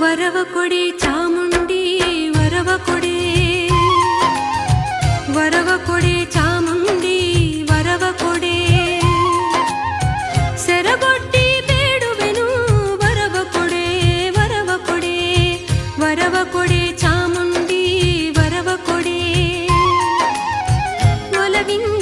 ವರವ ಕೊಡೆ ಚಾಮುಂಡಿ ವರವ ಕೊಡೆ ವರವ ಕೊಡೆ ಚಾಮುಂಡಿ ವರವ ಕೊಡೆ ಸೆರಗೊಟ್ಟಿ ಬೇಡುವೆನು ವರವ ಕೊಡೆ ವರವ ಕೊಡೆ ವರವ ಕೊಡೆ ಚಾಮುಂಡಿ ವರವ ಕೊಡೆ ಒಲವಿಂದ